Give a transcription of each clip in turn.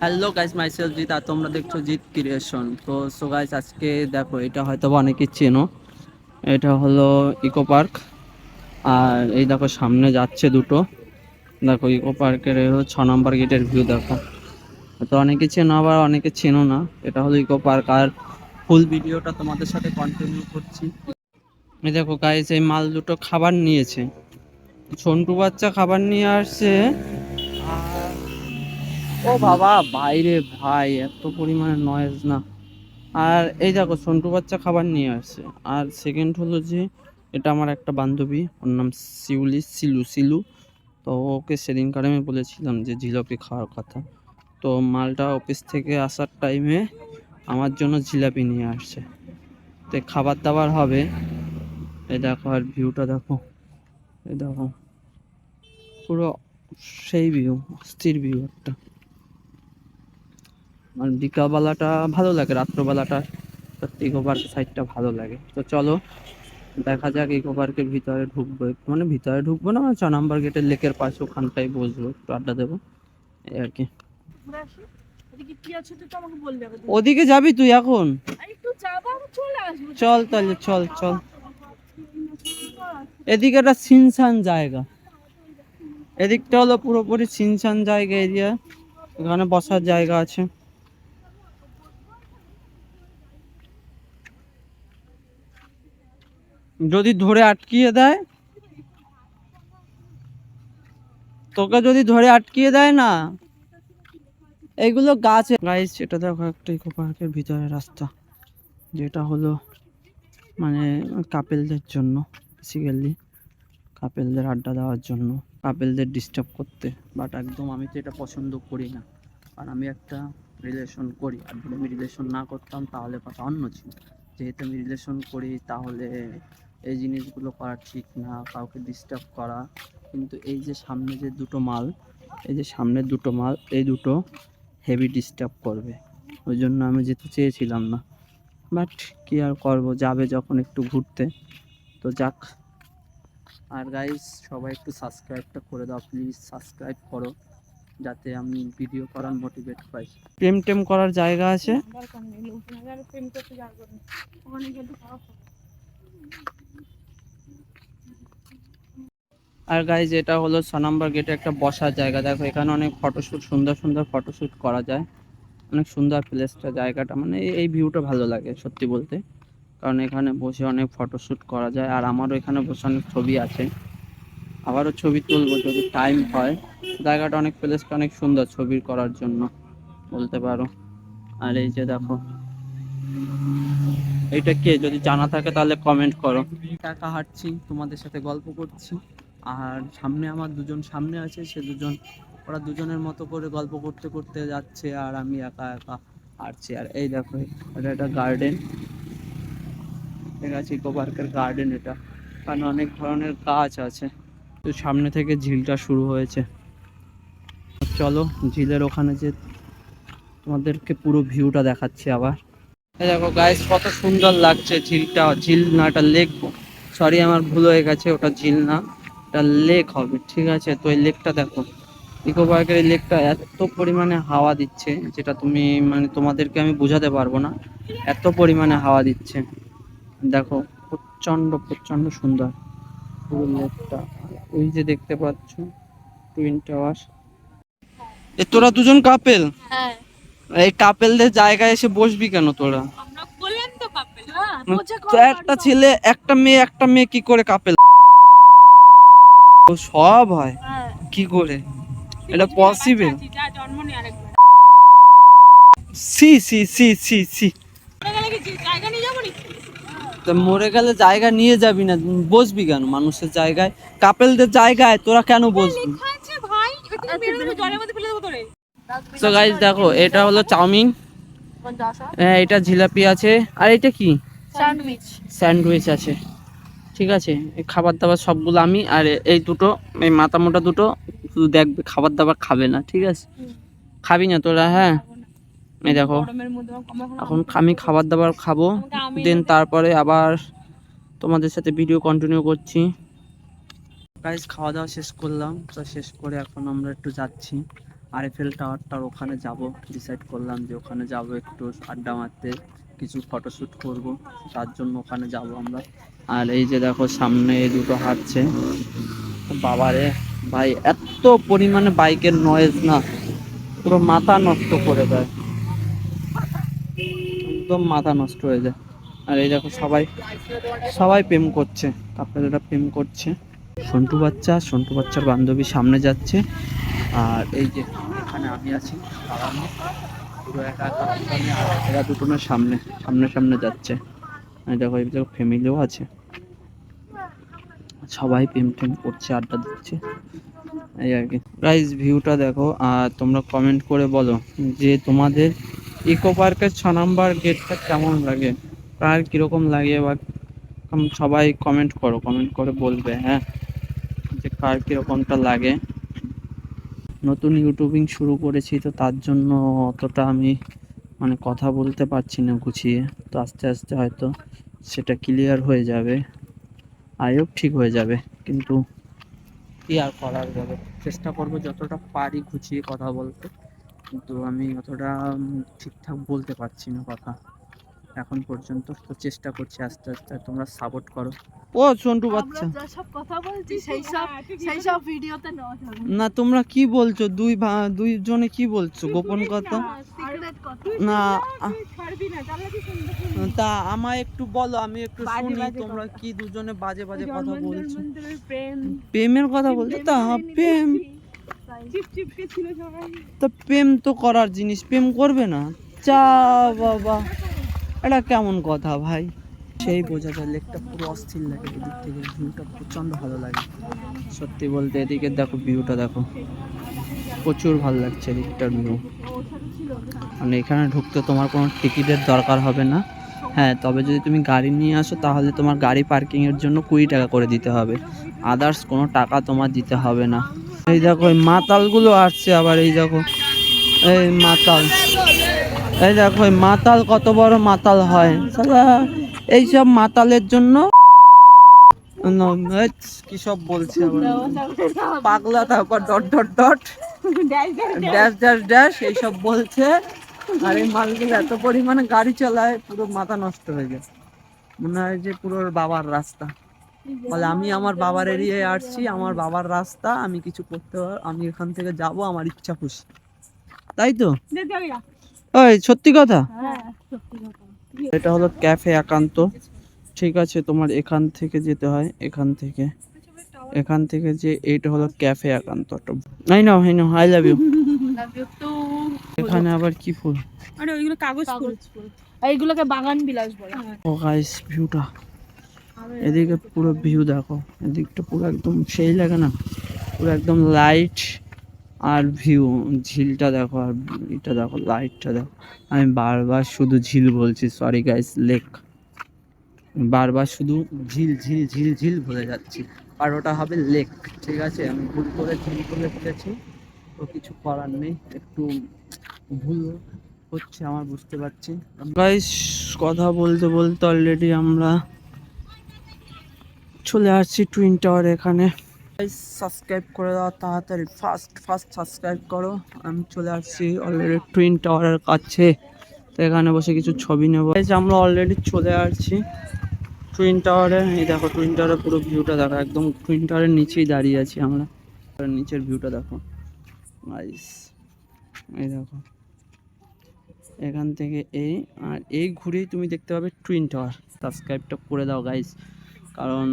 Hello guys myself Jeet আর তোমরা দেখছ জিৎ ক্রিয়েশন তো সো গাইস আজকে দেখো, এটা হয়তো বা অনেকে চেনো। এটা হলো ইকো পার্ক আর এই দেখো, সামনে যাচ্ছে দুটো। দেখো ইকো পার্কের হলো ছ নম্বর গেটের ভিউ দেখো। তো অনেকে চেনো, আবার অনেকে চেনো না। এটা হলো ইকো পার্ক আর ফুল ভিডিওটা তোমাদের সাথে কন্টিনিউ করছি। এই দেখো গাইস এই মাল দুটো খাবার নিয়েছে। ঝন্টু বাচ্চা খাবার নিয়ে আসছে। ও বাবা, বাইরে ভাই, এত পরিমাণে নয়েজ না। আর এই দেখো, সন্টু বাচ্চা খাবার নিয়ে আসছে। আর সেকেন্ড হলো যে, এটা আমার একটা বান্ধবী, ওর নাম শিউলি সিলু সিলু তো ওকে সেদিনকার আমি বলেছিলাম যে, জিলাপি খাওয়ার কথা। তো মালটা অফিস থেকে আসার টাইমে আমার জন্য জিলাপি নিয়ে আসছে। তো খাবার দাবার হবে। এই দেখো, আর ভিউটা দেখো। এই দেখো। পুরো সেই ভিউ স্থির ভিউ একটা। আর বিকালবেলাটা ভালো লাগে রাত্রবেলাটা সত্যি ইকো পার্কের সাইডটা ভালো লাগে। তো চলো দেখা যাক ইকো পার্কের ভিতরে ঢুকবো। একটু মানে ভিতরে ঢুকবো না মানে ছ নাম্বার গেটের লেকের পাশে ওখানটাই বসবো একটু আড্ডা দেবো এই আর কি। ওদিকে যাবি তুই এখন? চল তাহলে চল চল। এদিকে একটা সিনসান জায়গা। এদিকটা হলো পুরোপুরি সিনসান জায়গা এরিয়া এখানে বসার জায়গা আছে। যদি ধরে আটকিয়ে দেয়? তোকে যদি ধরে আটকিয়ে দেয় না এইগুলো গাছে। গাইস এটা দেখো একটা ইকো পার্কের ভিতরে রাস্তা, যেটা হলো মানে কাপেলদের জন্য বেসিক্যালি কাপেলদের আড্ডা দেওয়ার জন্য, কাপেলদের ডিস্টার্ব করতে। বাট একদম আমি তো এটা পছন্দ করি না। আর আমি একটা রিলেশন করি। আর যদি আমি রিলেশন না করতাম, তাহলে কথা অন্য ছিল। যেহেতু আমি রিলেশন করি, তাহলে এই জিনিসগুলো করা ঠিক না, কাউকে ডিস্টার্ব করা। কিন্তু এই যে সামনে যে দুটো মাল, এই যে সামনে দুটো মাল, এই দুটো হেভি ডিস্টার্ব করবে। ওই জন্য আমি যেতে চেয়েছিলাম না। বাট কি আর করব, যাবে যখন একটু ঘুরতে। তো যাক। আর গাইস সবাই একটু সাবস্ক্রাইবটা করে দাও প্লিজ সাবস্ক্রাইব করো, যাতে আমি ভিডিও করার মোটিভেট পাই। প্রেম টেম করার জায়গা আছে দরকার নেই লোকজন আর গাইজ এটা হলো ছ নম্বর গেটে একটা বসার জায়গা। দেখো, এখানে অনেক ফটোশ্যুট সুন্দর সুন্দর ফটোশ্যুট করা যায়। অনেক সুন্দর প্লেসটা জায়গাটা। মানে এই- ভিউটা ভালো লাগে, সত্যি বলতে। কারণ এখানে বসে অনেক ফটোশ্যুট করা যায়। আর আমারও এখানে বসে অনেক ছবি আছে। আবারও ছবি তুলবো যদি টাইম হয়। জায়গাটা অনেক প্লেসটা অনেক সুন্দর ছবি করার জন্য, বলতে পারো। আর এই যে দেখো, এটা কে? যদি জানা থাকে তাহলে কমেন্ট করো। টাকা হাঁটছি, তোমাদের সাথে গল্প করছি। আর সামনে আমার দুজন সামনে আছে, সে দুজন, ওরা দুজনের মতো করে গল্প করতে করতে যাচ্ছে আর আমি একা একা হাঁটছি। আর এই দেখো, এটা একটা গার্ডেন ঠিক আছে ইকো পার্কের গার্ডেন এটা। কারণ অনেক ধরনের গাছ আছে। তো সামনে থেকে ঝিলটা শুরু হয়েছে। চলো, ঝিলের ওখানে যে তোমাদেরকে পুরো ভিউটা দেখাচ্ছি আবার। দেখো গাইস কত সুন্দর লাগছে ঝিলটা, ঝিল না এটা লেক সরি আমার ভুল হয়ে গেছে, ওটা ঝিল না। এটা লেক হবে ঠিক আছে? তো এই লেকটা দেখো। ইকো পার্কের এই লেকটা এত পরিমাণে হাওয়া দিচ্ছে যেটা তুমি মানে তোমাদেরকে আমি বোঝাতে পারব না। এত পরিমাণে হাওয়া দিচ্ছে। দেখো প্রচণ্ড প্রচণ্ড সুন্দর পুরো লেকটা ওই যে দেখতে পাচ্ছ টুইন টাওয়ার এ তোরা দুজন কাপেল হ্যাঁ। এই কাপেলদের জায়গায় এসে বসবি কেন তোরা? হ্যাঁ। একটা ছেলে একটা মেয়ে একটা মেয়ে কি করে কাপেল সব হয়? হ্যাঁ। কি করে? এটা পসিবল সি সি সি সি সি তো মরে গেলে জায়গা নিয়ে যাবি না বসবি কেন? মানুষের জায়গায় কাপেলদের জায়গায় তোরা কেন বসবি? তো গাইজ দেখো এটা হলো চাউমিন। হ্যাঁ এটা জিলাপি আছে। আর এটা কি? স্যান্ডউইচ স্যান্ডউইচ আছে। ঠিক আছে? খাবার দাবার সবগুলো আমি আর এই দুটো, এই মাথা মোটা দুটো শুধু দেখবে খাবার দাবার খাবে না, ঠিক আছে? খাবি না তোরা হ্যাঁ? এই দেখো, এখন আমি খাবার দাবার খাব, দেন তারপরে আবার তোমাদের সাথে ভিডিও কন্টিনিউ করছি। গাইজ খাওয়া দাওয়া শেষ করলাম, তো শেষ করে এখন আমরা একটু যাচ্ছি। আরএফএল টাওয়ারটার ওখানে যাব ডিসাইড করলাম যে ওখানে যাব একটু আড্ডা মারতে। কিছু ফটোশ্যুট করব, তার জন্য ওখানে যাব আমরা। আর এই যে দেখো, সামনে এই দুটো হাঁটছে। বাবারে, ভাই, এত পরিমাণে বাইকের নয়েজ না, পুরো মাথা নষ্ট করে দেয়। একদম মাথা নষ্ট হয়ে যায়। আর এই দেখো, সবাই সবাই প্রেম করছে কাপেলরা প্রেম করছে। সন্টু বাচ্চা, সন্টু বাচ্চার বান্ধবী সামনে যাচ্ছে। আর এই যে, এখানে আমি আছি এরা দুটো না সামনে সামনে সামনে যাচ্ছে। দেখো, এই ফ্যামিলিও আছে। সবাই প্রেম টেম করছে, আড্ডা দিচ্ছে। এই আর কি। প্রাইস ভিউটা দেখো, আর তোমরা কমেন্ট করে বলো যে তোমাদের ইকো পার্কের ছ নাম্বার গেটটা কেমন লাগে? কার কীরকম লাগে? বা সবাই কমেন্ট করো কমেন্ট করে বলবে হ্যাঁ? যে কার কিরকমটা লাগে? নতুন ইউটিউবিং শুরু করেছি, তো তার জন্য অতটা আমি মানে কথা বলতে পারছি না, গুছিয়ে। তো আস্তে আস্তে হয়তো সেটা ক্লিয়ার হয়ে যাবে। আয়ও ঠিক হয়ে যাবে, কিন্তু কি আর করার যাবে চেষ্টা করব যতটা পারি গুছিয়ে কথা বলতে, কিন্তু আমি অতটা ঠিকঠাক বলতে পারছি না কথা। এখন পর্যন্ত তো চেষ্টা করছি আস্তে আস্তে তোমরা সাপোর্ট করো। ও সন্টু বাচ্চা। আমরা যা সব কথা বলছি সেই সব সেই সব ভিডিওতে না তোমরা কি বলছো? দুই ভা- দুইজনে কি বলছো? গোপন কথা? সিক্রেট কথা। না আ- ছাড়বি না তাহলে কি শুনবে? তা আমায় একটু বলো আমি একটু শুনি তোমরা। কি দুজনে বাজে বাজে কথা বলছো? প্রেমের কথা বলছো? তা প্রেম চিপ চিপকে ছিল সবাই। তা প্রেম তো করার জিনিস প্রেম করবে না। চা বাবা। এটা কেমন কথা ভাই? সেই বোঝা যায় লেকটা পুরো অস্থির লাগে এদিক থেকে, ভিউটা প্রচণ্ড ভালো লাগে। সত্যি বলতে এদিকে দেখো, ভিউটা দেখো। প্রচুর ভালো লাগছে এদিকটার ভিউ মানে এখানে ঢুকতে তোমার কোনো টিকিটের দরকার হবে না। হ্যাঁ তবে যদি তুমি গাড়ি নিয়ে আসো, তাহলে তোমার গাড়ি পার্কিংয়ের জন্য কুড়ি টাকা করে দিতে হবে। আদার্স কোনো টাকা তোমার দিতে হবে না। এই দেখো মাতালগুলো আসছে আবার, এই দেখো। এই মাতাল। এই দেখো মাতাল কত বড় মাতাল হয়। সালা, এইসব মাতালের জন্য কি সব বলছে পাগলা তারপর dot dot dot. Dash dash dash, এইসব বলছে। আর এই মালগুলো এত পরিমাণে গাড়ি চালায়, পুরো মাথা নষ্ট হয়ে গেছে। মনে হয় যে পুরো বাবার রাস্তা। বলে, আমি আমার বাবার এরিয়ায় আসছি, আমার বাবার রাস্তা, আমি কিছু করতে আমি এখান থেকে যাব, আমার ইচ্ছা খুশি। তাই তো? ওই সত্যি কথা? হ্যাঁ সত্যি কথা। এটা হলো ক্যাফে একান্ত। ঠিক আছে তোমার এখান থেকে যেতে হয় এখান থেকে। এখান থেকে যে এইটা হলো café Ekanto. I now I now I love you এখানে আবার কি ফুল? আরে ওইগুলো কাগজ ফুল। আর এইগুলোকে বাগান বিলাস বলে। ও গাইস ভিউটা এদিকে পুরো ভিউ দেখো। এদিকটা পুরো একদম সেই লাগে না। পুরো একদম লাইট আর ভিউ ঝিলটা দেখো আর এটা দেখো লাইটটা দেখো। আমি বারবার শুধু ঝিল বলছি সরি গাইস লেক বারবার শুধু ঝিল ঝিল ঝিল ঝিল ভুলে যাচ্ছি। আর ওটা হবে লেক ঠিক আছে? আমি ভুল করে, ঝিল করে ফেলেছি। তো কিছু করার নেই, একটু ভুল হচ্ছে আমার, বুঝতে পারছি। গাইস কথা বলতে বলতে অলরেডি আমরা চলে আসছি টুইন টাওয়ার এখানে। সাবস্ক্রাইব করে দাও, তাড়াতাড়ি ফার্স্ট ফার্স্ট সাবস্ক্রাইব করো। আমি চলে আসছি অলরেডি টুইন টাওয়ারের কাছে, তো এখানে বসে কিছু ছবি নেব। আমরা অলরেডি চলে আসছি টুইন টাওয়ারে এই দেখো টুইন টাওয়ারের পুরো ভিউটা দেখো, একদম টুইন টাওয়ারের নিচেই দাঁড়িয়ে আছি আমরা। নিচের ভিউটা দেখো। গাইস এই দেখো। এখান থেকে এই, আর এই ঘুরেই তুমি দেখতে পাবে টুইন টাওয়ার সাবস্ক্রাইবটা করে দাও গাইস কারণ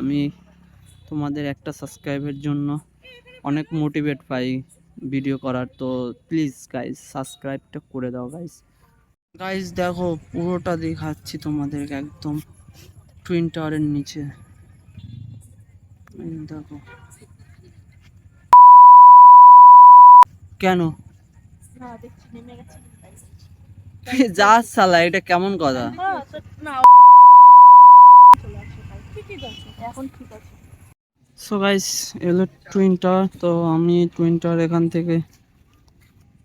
আমি তোমাদের একটা সাবস্ক্রাইবের জন্য অনেক মোটিভেট পাই ভিডিও করার। তো প্লিজ গাইস সাবস্ক্রাইবটা করে দাও গাইস গাইস দেখো পুরোটা দেখাচ্ছি তোমাদেরকে একদম। টুইন টাওয়ারের নিচে। দেখো। কেন? যা সালা এটা কেমন কথা? হ্যাঁ এখন ঠিক আছে। সো গাইস এলো টুইন টাওয়ার তো আমি টুইন এখান থেকে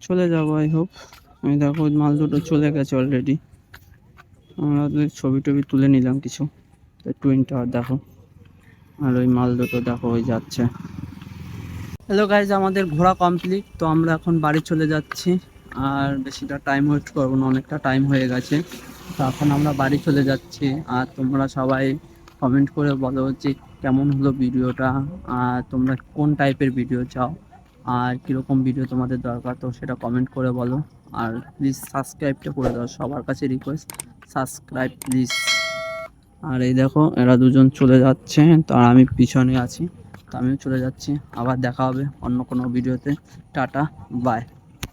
চলে যাব আই হোপ আমি দেখো মাল দুটো চলে গেছে অলরেডি আমরা ছবি টবি তুলে নিলাম কিছু। তো টুইন টাওয়ার দেখো। আর ওই মাল দুটো দেখো, ওই যাচ্ছে। হ্যালো গাইজ আমাদের ঘোরা কমপ্লিট তো আমরা এখন বাড়ি চলে যাচ্ছি। আর বেশিটা টাইম ওয়েস্ট করব না, অনেকটা টাইম হয়ে গেছে। তো এখন আমরা বাড়ি চলে যাচ্ছি, আর তোমরা সবাই কমেন্ট করে বলো যে কেমন হলো ভিডিওটা, আর তোমরা কোন টাইপের ভিডিও চাও, আর কীরকম ভিডিও তোমাদের দরকার, তো সেটা কমেন্ট করে বলো। আর প্লিজ সাবস্ক্রাইবটা করে দাও, সবার কাছে রিকোয়েস্ট সাবস্ক্রাইব প্লিজ আর এই দেখো, এরা দুজন চলে যাচ্ছে, তো আর আমি পিছনে আছি, তো আমিও চলে যাচ্ছি, আবার দেখা হবে অন্য কোনো ভিডিওতে টাটা বাই